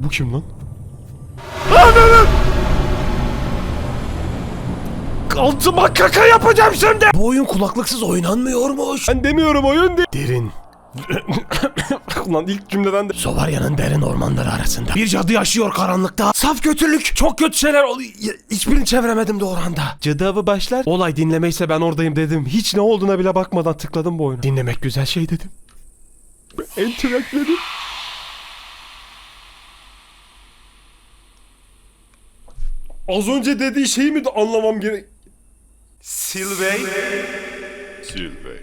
Bu kim lan? Ananı! Altıma kaka yapacağım şimdi. Bu oyun kulaklıksız oynanmıyormuş. Ben demiyorum oyun değil. Derin. Lan ilk cümleden de Sovarya'nın derin ormanları arasında bir cadı yaşıyor karanlıkta. Saf kötülük. Çok kötü şeyler oluyor. Hiçbirini çeviremedim doğru anda. Cadı avı başlar. Olay dinlemeyse ben oradayım dedim. Hiç ne olduğuna bile bakmadan tıkladım bu oyunu. Dinlemek güzel şey dedim. Enterekledim. Az önce dediği şeyi mi de anlamam gerek? Silvey. Silvey.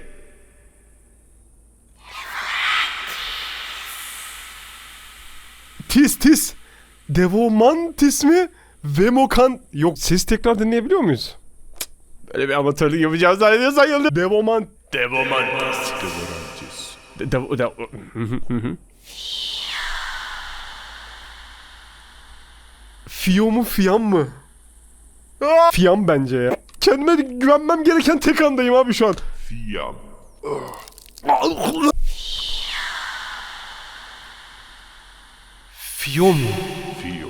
Tis tis. Devomantis mi? Vemokan... Yok ses tekrar dinleyebiliyor muyuz? Cık, Böyle bir amatörlük yapacağız zannediyorsan yanılır. Devoman... Devomantis. Devorantis. De, de, de, Fiyo mu fiyan mı? Aa! Fiyan bence ya. Kendime güvenmem gereken tek andayım abi şu an. Fiam. Fiyo mu? Fio.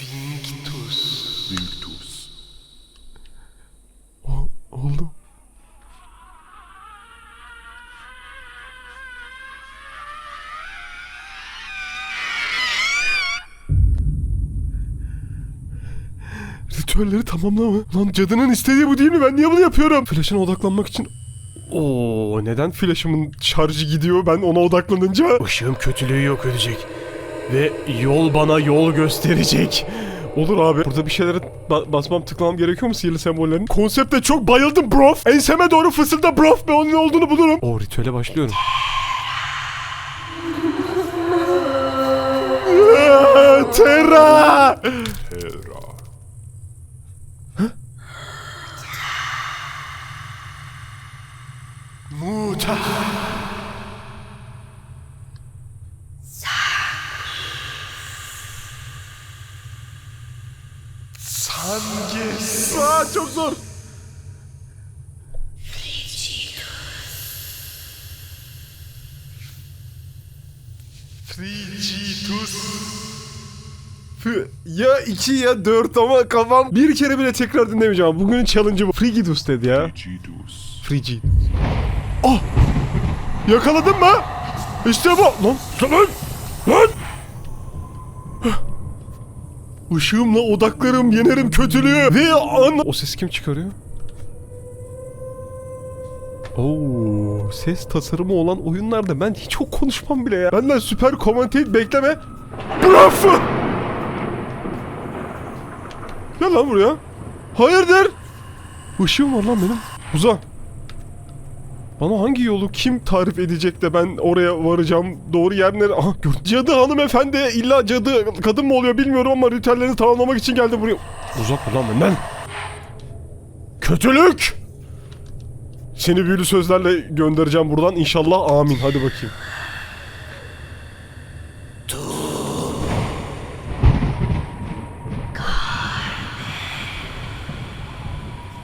Vinctus. Vinctus. O, oldu. Ritüelleri tamamlama. Lan cadının istediği bu değil mi? Ben niye bunu yapıyorum? Flash'ına odaklanmak için... Oo, neden flash'ımın şarjı gidiyor ben ona odaklanınca? Işığım kötülüğü yok edecek. Ve yol bana yol gösterecek. Olur abi. Burada bir şeylere ba- basmam tıklamam gerekiyor mu sihirli sembollerin? Konsepte çok bayıldım brof. Enseme doğru fısılda brof ve onun ne olduğunu bulurum. O ritüele başlıyorum. Terra! Terra. Muta. Sanki. Aa, çok zor. Frigitus. Ya 2 ya 4 ama kafam bir kere bile tekrar dinlemeyeceğim. Bugünün challenge'ı bu. Frigidus dedi ya. Frigidus. Frigid. Ah! Yakaladın mı? İşte bu. Lan! Lan! Lan! Işığımla odaklarım, yenerim kötülüğü ve an... O ses kim çıkarıyor? Oo, ses tasarımı olan oyunlarda ben hiç o konuşmam bile ya. Benden süper commentate bekleme. Bravo! Gel lan buraya. Hayırdır? Işığım var lan benim. Uzan. Bana hangi yolu kim tarif edecek de ben oraya varacağım? Doğru yer nere? Gör. Cadı hanımefendi illa cadı kadın mı oluyor bilmiyorum ama ritüellerini tamamlamak için geldi buraya. Uzak ol lan benden. Kötülük! Seni büyülü sözlerle göndereceğim buradan. İnşallah amin. Hadi bakayım.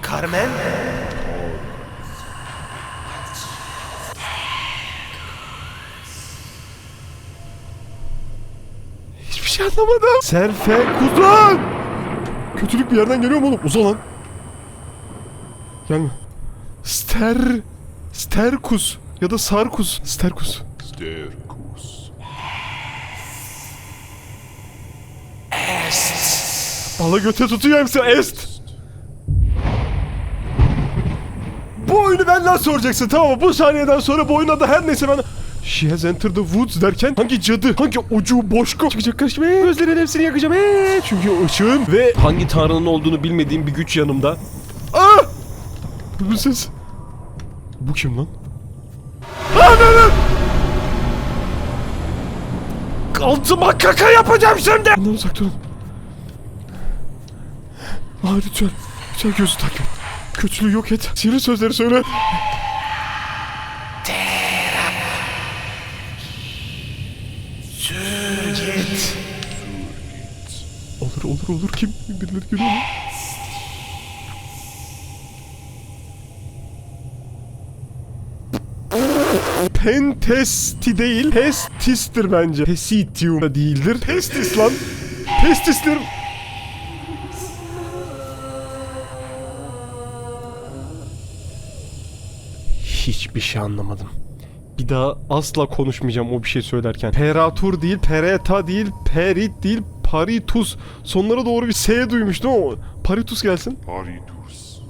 Carmen? Hiçbir şey anlamadım. Serfe kuzan. Kötülük bir yerden geliyor mu oğlum? Uza lan. Gelme. Ster... Sterkus. Ya da Sarkus. Sterkus. Stercus. Bala göte tutuyor hepsi est. Bu oyunu benden soracaksın tamam mı? Bu saniyeden sonra bu oyun adı her neyse ben... She has entered the woods derken hangi cadı, hangi ucu boşko çıkacak karşıma? Gözlerin hepsini yakacağım. Ee, çünkü ışığın ve hangi tanrının olduğunu bilmediğim bir güç yanımda. Ah! Bu ses. Bu kim lan? Ananı! Altıma kaka yapacağım şimdi. Bundan uzak durun. Aa ritüel. Ritüel gözü takip et. Kötülüğü yok et. Sihirli sözleri söyle. Olur olur kim? Birileri görüyor mu? Pentesti değil, pestistir bence. Pesitium da değildir. Pestis lan. Pestistir. Hiçbir şey anlamadım. Bir daha asla konuşmayacağım o bir şey söylerken. Peratur değil, pereta değil, perit değil, paritus. Sonlara doğru bir S duymuştum ama paritus gelsin. Paritus.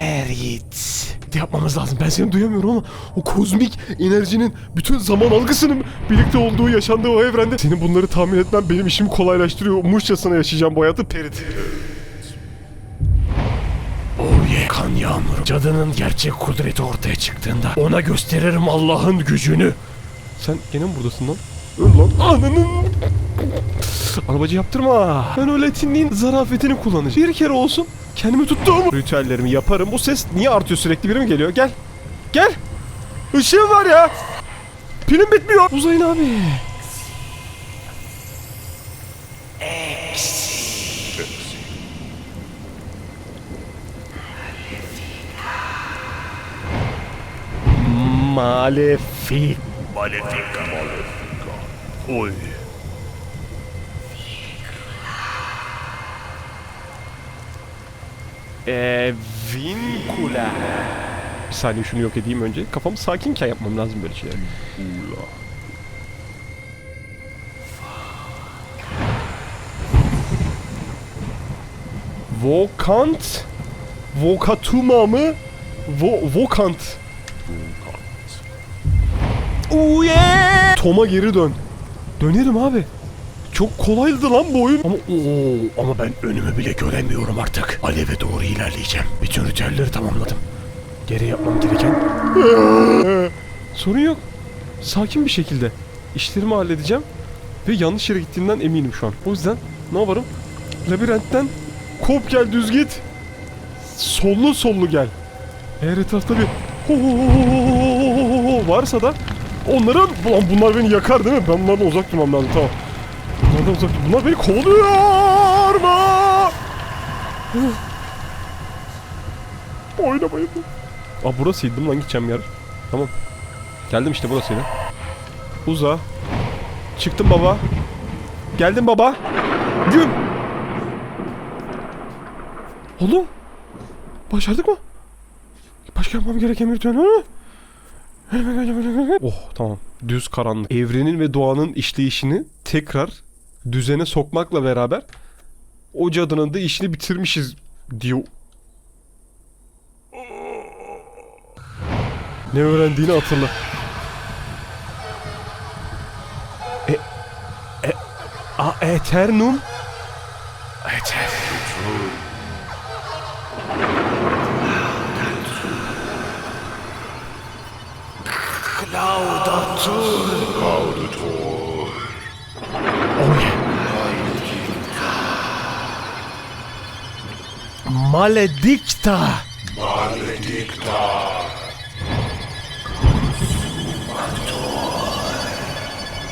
Erit. Yapmamız lazım. Ben seni duyamıyorum ama o kozmik enerjinin bütün zaman algısının birlikte olduğu, yaşandığı o evrende senin bunları tahmin etmen benim işimi kolaylaştırıyor. Muşçasına yaşayacağım bu hayatı Perit. Oh kan yağmuru. Cadının gerçek kudreti ortaya çıktığında ona gösteririm Allah'ın gücünü. Sen gene mi buradasın lan? Öl lan. Ananın. Arabacı yaptırma. Ben öyle tinliğin zarafetini kullanacağım. Bir kere olsun kendimi tuttuğum ritüellerimi yaparım. Bu ses niye artıyor sürekli biri mi geliyor? Gel. Gel. Işığım var ya. Pilim bitmiyor. Uzayın abi. Malefik. Malefika. Oy. Eee vincula. Bir saniye şunu yok edeyim önce. Kafamı sakinken yapmam lazım böyle şeyler. Ula. Vokant. Vokatuma mı? Vo Vokant. Oh yeah! Tom'a geri dön. Dönerim abi. Çok kolaydı lan bu oyun. Ama oo, ama ben önümü bile göremiyorum artık. Aleve doğru ilerleyeceğim. Bütün ritüelleri tamamladım. Geri yapmam gereken... Sorun yok. Sakin bir şekilde işlerimi halledeceğim. Ve yanlış yere gittiğimden eminim şu an. O yüzden ne yaparım? Labirentten kop gel düz git. Sollu sollu gel. Eğer etrafta bir ho ho ho ho ho ho ho varsa da onların ulan bunlar beni yakar değil mi? Ben bunlardan uzak durmam lazım tamam. Bunlardan uzak Bunlar beni kovalıyor mu? Oynamayın. Aa burasıydı lan gideceğim yer. Tamam. Geldim işte burasıydı. Uza. Çıktım baba. Geldim baba. Güm. Oğlum. Başardık mı? Başka yapmam gereken bir tane mi? Oh tamam. Düz karanlık. Evrenin ve doğanın işleyişini tekrar düzene sokmakla beraber o cadının da işini bitirmişiz diyor. Ne öğrendiğini hatırla. E, e, a, eternum? Eternum. Laudator. Oh yeah. Maledicta. Maledicta.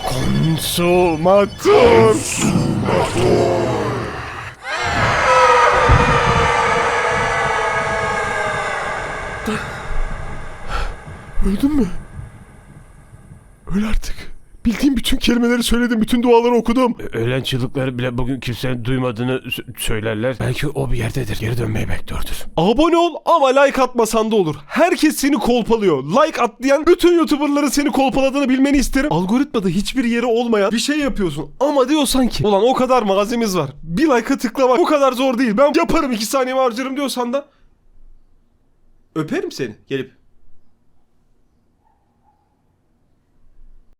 Consumator. Öldün mü? Öl artık. Bildiğim bütün kelimeleri söyledim, bütün duaları okudum. Ölen çığlıkları bile bugün kimsenin duymadığını söylerler. Belki o bir yerdedir. Geri dönmeyi bekliyordur. Abone ol ama like atmasan da olur. Herkes seni kolpalıyor. Like at diyen bütün YouTuber'ların seni kolpaladığını bilmeni isterim. Algoritmada hiçbir yeri olmayan bir şey yapıyorsun. Ama diyorsan ki ulan o kadar malzememiz var. Bir like'a tıklamak o kadar zor değil. Ben yaparım iki saniyemi harcarım diyorsan da öperim seni gelip.